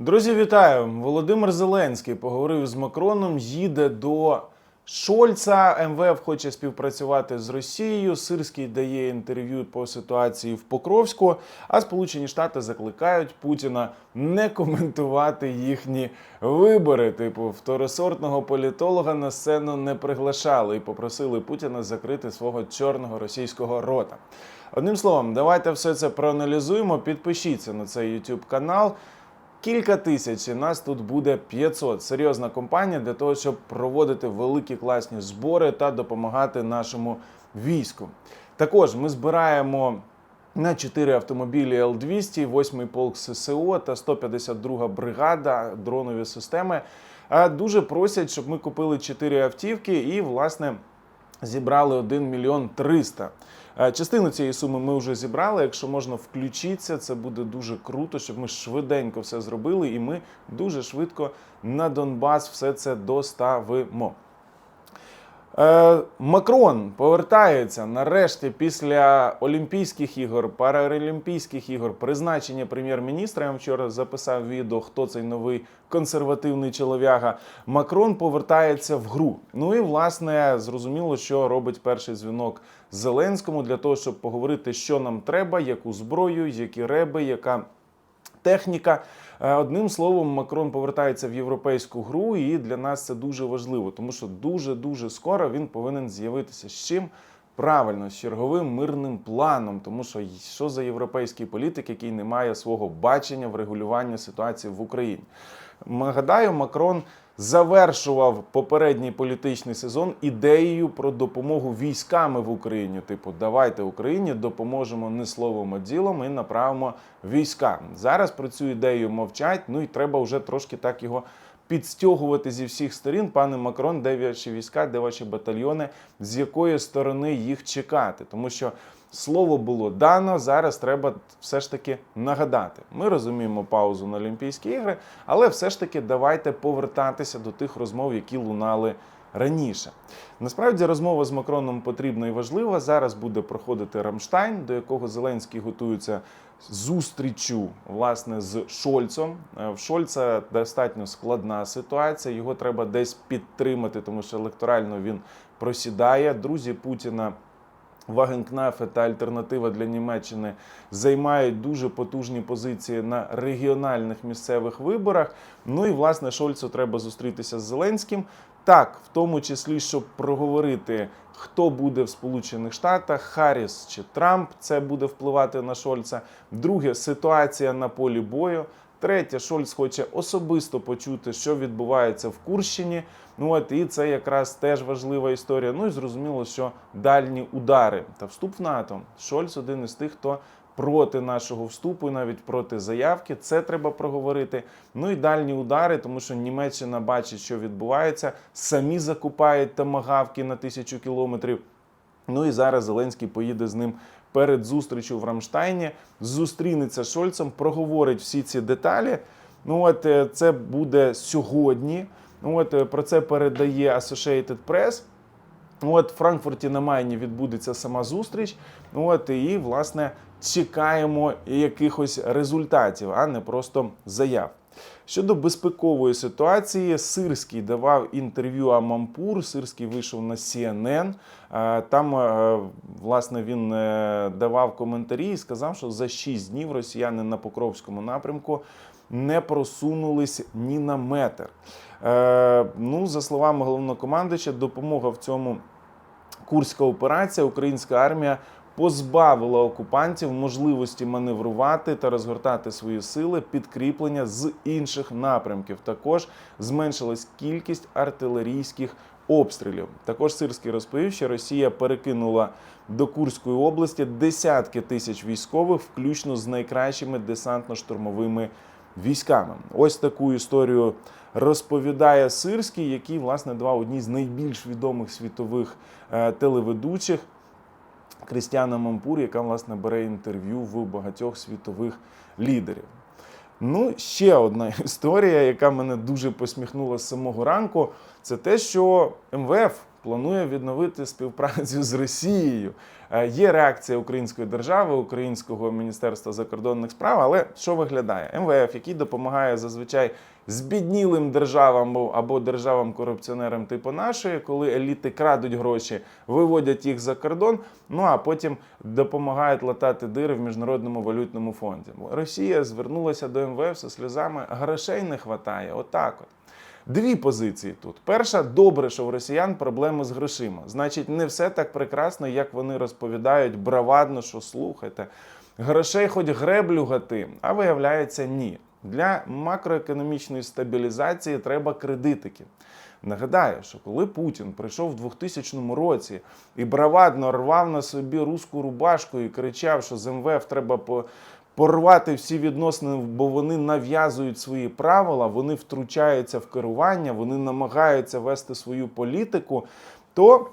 Друзі, вітаю! Володимир Зеленський поговорив з Макроном. Їде до Шольца. МВФ хоче співпрацювати з Росією. Сирський дає інтерв'ю по ситуації в Покровську. А Сполучені Штати закликають Путіна не коментувати їхні вибори. Типу, второсортного політолога на сцену не приглашали і попросили Путіна закрити свого чорного російського рота. Одним словом, давайте все це проаналізуємо. Підпишіться на цей YouTube канал. Кілька тисяч і нас тут буде 500. Серйозна компанія для того, щоб проводити великі класні збори та допомагати нашому війську. Також ми збираємо на 4 автомобілі Л-200, 8-й полк ССО та 152 бригада дронові системи. Дуже просять, щоб ми купили 4 автівки і, власне, зібрали 1 мільйон 300. Е, Частину цієї суми ми вже зібрали. Якщо можна включитися, це буде дуже круто, щоб ми швиденько все зробили, і ми дуже швидко на Донбас все це доставимо. Е, Макрон повертається нарешті після Олімпійських ігор, Паралімпійських ігор, призначення прем'єр-міністра. Я вчора записав відео, хто цей новий консервативний чолов'яга. Макрон повертається в гру. Ну і власне зрозуміло, що робить перший дзвінок Зеленському для того, щоб поговорити, що нам треба, яку зброю, які реби, яка техніка. Е, Одним словом, Макрон повертається в європейську гру, і для нас це дуже важливо, тому що дуже дуже скоро він повинен з'явитися з чим. Правильно, з черговим мирним планом, тому що що за європейський політик, який не має свого бачення в регулюванні ситуації в Україні. Нагадаю, Макрон завершував попередній політичний сезон ідеєю про допомогу військами в Україні. Типу, давайте Україні допоможемо не словом, а ділом і направимо війська. Зараз про цю ідею мовчать. Ну і треба вже трошки так його підстягувати зі всіх сторін. Пане Макрон, де ваші війська, де ваші батальйони, з якої сторони їх чекати, тому що. Слово було дано, зараз треба все ж таки нагадати. Ми розуміємо паузу на Олімпійські ігри, але все ж таки давайте повертатися до тих розмов, які лунали раніше. Насправді розмова з Макроном потрібна і важлива. Зараз буде проходити Рамштайн, до якого Зеленський готується зустрічю власне з Шольцом. Е, В Шольца достатньо складна ситуація. Його треба десь підтримати, тому що електорально він просідає. Друзі Путіна. Вагенкнафе та альтернатива для Німеччини займають дуже потужні позиції на регіональних місцевих виборах. Ну і власне Шольцу треба зустрітися з Зеленським. Так, в тому числі, щоб проговорити, хто буде в Сполучених Штатах, Харріс чи Трамп, це буде впливати на Шольца. Друге, ситуація на полі бою. Третє, Шольц хоче особисто почути, що відбувається в Курщині. Ну от і це якраз теж важлива історія. Ну і зрозуміло, що дальні удари та вступ в НАТО. Шольц один із тих, хто проти нашого вступу, і навіть проти заявки. Це треба проговорити. Ну і дальні удари, тому що Німеччина бачить, що відбувається, самі закупають тамагавки на тисячу кілометрів. Ну і зараз Зеленський поїде з ним перед зустрічю в Рамштайні, зустрінеться з Шольцем, проговорить всі ці деталі. Ну от е, це буде сьогодні. Ну от е, про це передає Associated Press. Ну, От в Франкфурті на Майні відбудеться сама зустріч. Ну, От і власне чекаємо якихось результатів, а не просто заяв. Щодо безпекової ситуації, Сирський давав інтерв'ю Амампур. Сирський вийшов на CNN. Е, Там, е, власне, він е, давав коментарі і сказав, що за 6 днів росіяни на Покровському напрямку не просунулись ні на метр. Ну, за словами головнокомандуюча, допомога в цьому Курська операція, українська армія позбавила окупантів можливості маневрувати та розгортати свої сили підкріплення з інших напрямків. Також зменшилась кількість артилерійських обстрілів. Також Сирський розповів, що Росія перекинула до Курської області десятки тисяч військових, включно з найкращими десантно-штурмовими військами. Ось таку історію розповідає Сирський, який власне давав одні з найбільш відомих світових е, телеведучих. Крістіана Мампур, яка власне бере інтерв'ю в багатьох світових лідерів. Ну, ще одна історія, яка мене дуже посміхнула з самого ранку, це те, що МВФ планує відновити співпрацю з Росією. Е, Є реакція української держави, українського міністерства закордонних справ. Але що виглядає? МВФ, який допомагає зазвичай збіднілим державам або- державам-корупціонерам типу нашої, коли еліти крадуть гроші, виводять їх за кордон. Ну а потім допомагають латати дири в міжнародному валютному фонді. Росія звернулася до МВФ зі сльозами, грошей не вистачає. Отак от. Дві позиції тут. Перша, добре, що в росіян проблеми з грошима. Значить, не все так прекрасно, як вони розповідають бравадно, що слухайте. Грошей хоч греблю гати, а виявляється, ні. Для макроекономічної стабілізації треба кредитики. Нагадаю, що коли Путін прийшов в 2000 році і бравадно рвав на собі руську рубашку і кричав, що з МВФ треба по порвати всі відносини, бо вони нав'язують свої правила, вони втручаються в керування, вони намагаються вести свою політику, то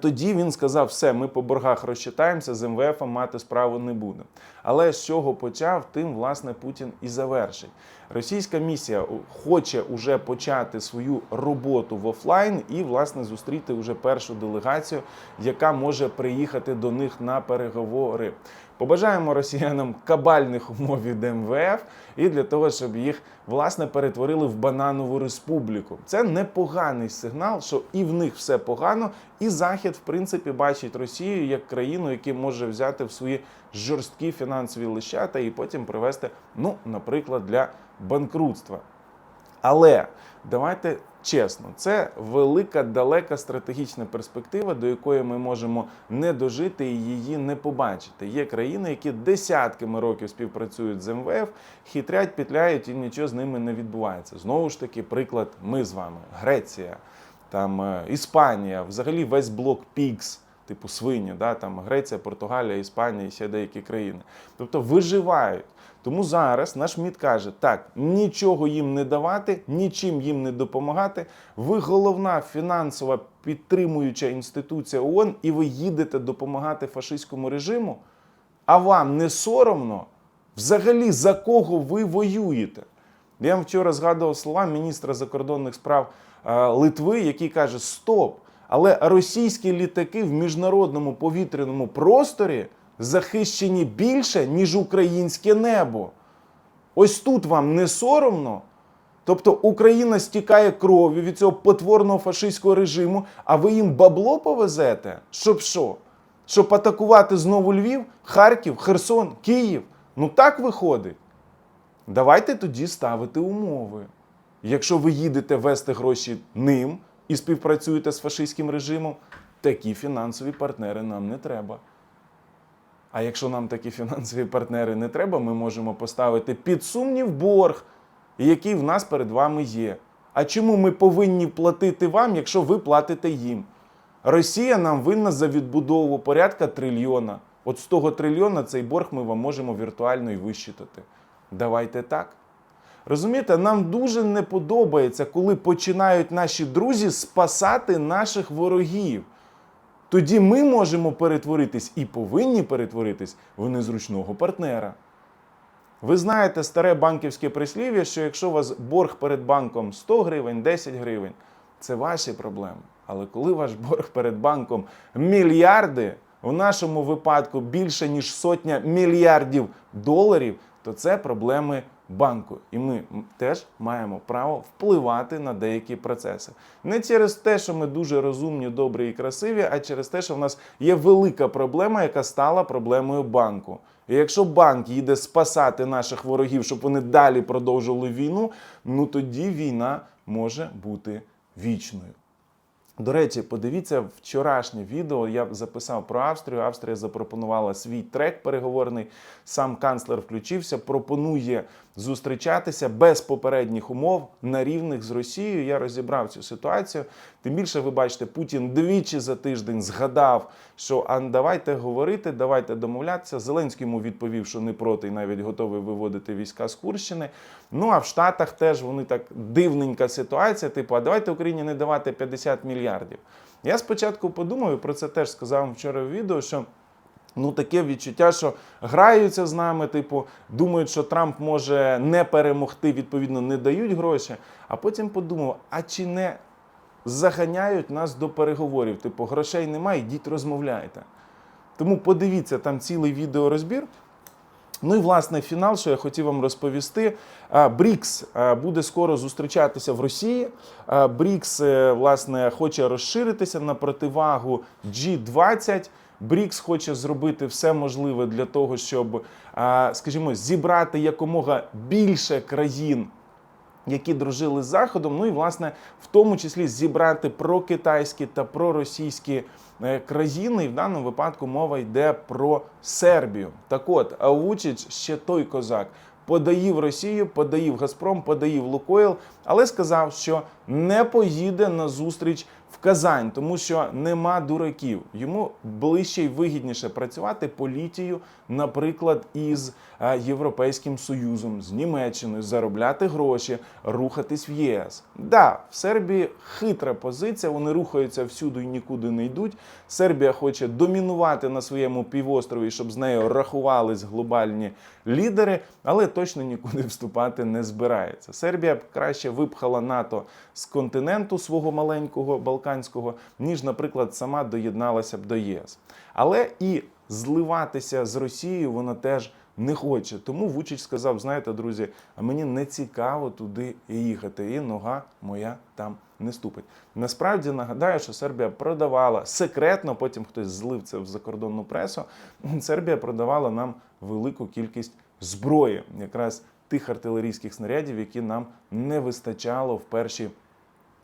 тоді він сказав: все, ми по боргах розчитаємося, з МВФ мати справу не буде. Але з чого почав, тим власне Путін і завершить. Російська місія хоче уже почати свою роботу в офлайн і власне зустріти вже першу делегацію, яка може приїхати до них на переговори. Побажаємо росіянам кабальних умов від МВФ і для того, щоб їх власне перетворили в бананову республіку. Це непоганий сигнал, що і в них все погано, і Захід, в принципі, бачить Росію як країну, яка може взяти в свої жорсткі фінансові лищата і потім привести, ну, наприклад, для банкрутства. Але давайте чесно, це велика, далека стратегічна перспектива, до якої ми можемо не дожити і її не побачити. Є країни, які десятками років співпрацюють з МВФ, хитрять, петляють і нічого з ними не відбувається. Знову ж таки, приклад, ми з вами, Греція, там е, Іспанія, взагалі весь блок ПІКС. Типу свині, да, там Греція, Португалія, Іспанія і ще деякі країни. Тобто виживають. Тому зараз наш МІД каже: так, нічого їм не давати, нічим їм не допомагати. Ви головна фінансова підтримуюча інституція ООН, і ви їдете допомагати фашистському режиму. А вам не соромно взагалі за кого ви воюєте? Я вам вчора згадував слова міністра закордонних справ е, Литви, який каже: Стоп! Але російські літаки в міжнародному повітряному просторі захищені більше, ніж українське небо. Ось тут вам не соромно. Тобто Україна стікає кров'ю від цього потворного фашистського режиму, а ви їм бабло повезете? Щоб що? Щоб атакувати знову Львів, Харків, Херсон, Київ? Ну так виходить. Давайте тоді ставити умови. Якщо ви їдете вести гроші ним і співпрацюєте з фашистським режимом, такі фінансові партнери нам не треба. А якщо нам такі фінансові партнери не треба, ми можемо поставити під сумнів борг, який в нас перед вами є. А чому ми повинні платити вам, якщо ви платите їм? Росія нам винна за відбудову порядка трильйона. От з того трильйона цей борг ми вам можемо віртуально і вищитати. Давайте так. Розумієте, нам дуже не подобається, коли починають наші друзі спасати наших ворогів. Тоді ми можемо перетворитись і повинні перетворитись в незручного партнера. Ви знаєте старе банківське прислів'я, що якщо у вас борг перед банком 100 гривень, 10 гривень, це ваші проблеми. Але коли ваш борг перед банком мільярди, в нашому випадку більше ніж сотня мільярдів доларів, то це проблеми банку. І ми теж маємо право впливати на деякі процеси. Не через те, що ми дуже розумні, добрі і красиві, а через те, що в нас є велика проблема, яка стала проблемою банку. І якщо банк їде спасати наших ворогів, щоб вони далі продовжували війну, ну тоді війна може бути вічною. До речі, подивіться вчорашнє відео. Я записав про Австрію. Австрія запропонувала свій трек переговорний. Сам канцлер включився, пропонує зустрічатися без попередніх умов на рівних з Росією. Я розібрав цю ситуацію. Тим більше, ви бачите, Путін двічі за тиждень згадав, що а давайте говорити, давайте домовлятися. Зеленський йому відповів, що не проти, і навіть готовий виводити війська з Курщини. Ну а в Штатах теж вони так дивненька ситуація. Типу, а давайте Україні не давати 50 мільярдів. Я спочатку подумав, і про це теж сказав вчора в відео, що. Ну, таке відчуття, що граються з нами, типу, думають, що Трамп може не перемогти, відповідно, не дають гроші. А потім подумав: а чи не заганяють нас до переговорів. Типу, грошей немає, йдіть розмовляйте. Тому подивіться там цілий відеорозбір. Ну і власне фінал, що я хотів вам розповісти. БРІКС буде скоро зустрічатися в Росії. БРІКС е, власне хоче розширитися на противагу G20. БРІКС хоче зробити все можливе для того, щоб, скажімо, зібрати якомога більше країн які дружили з Заходом, ну і власне в тому числі зібрати прокитайські та проросійські е, країни. І в даному випадку мова йде про Сербію. Так от, а Вучич ще той козак. Подаїв Росію, подаїв Газпром, подаїв Лукойл, але сказав, що не поїде на зустріч в Казань, тому що нема дураків. Йому ближче і вигідніше працювати по літію, наприклад, із е, Європейським Союзом, з Німеччиною, заробляти гроші, рухатись в ЄС. Да, в Сербії хитра позиція, вони рухаються всюди і нікуди не йдуть. Сербія хоче домінувати на своєму півострові, щоб з нею рахувались глобальні лідери, але точно нікуди вступати не збирається. Сербія б краще випхала НАТО з континенту свого маленького балканського, ніж, наприклад, сама доєдналася б до ЄС. Але і зливатися з Росією вона теж не хоче. Тому Вучич сказав: знаєте, друзі, а мені не цікаво туди їхати, і нога моя там не ступить. Насправді нагадаю, що Сербія продавала секретно, потім хтось злив це в закордонну пресу. Сербія продавала нам велику кількість зброї, якраз тих артилерійських снарядів, які нам не вистачало в перші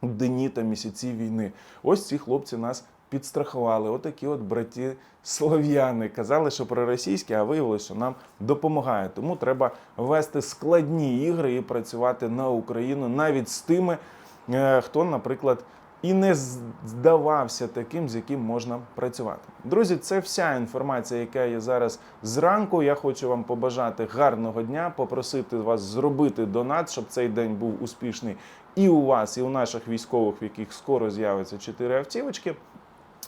дні та місяці війни. Ось ці хлопці нас підстрахували. Отакі от браті слов'яни казали, що проросійські, а виявилося, що нам допомагає. Тому треба вести складні ігри і працювати на Україну навіть з тими, е, хто, наприклад. І не здавався таким, з яким можна працювати. Друзі, це вся інформація, яка є зараз зранку. Я хочу вам побажати гарного дня, попросити вас зробити донат, щоб цей день був успішний і у вас, і у наших військових, в яких скоро з'явиться чотири автівочки.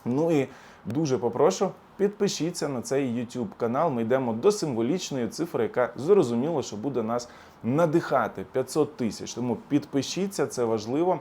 Ну і дуже попрошу, підпишіться на цей YouTube канал. Ми йдемо до символічної цифри, яка зрозуміло, що буде нас надихати 500 тисяч. Тому підпишіться, це важливо.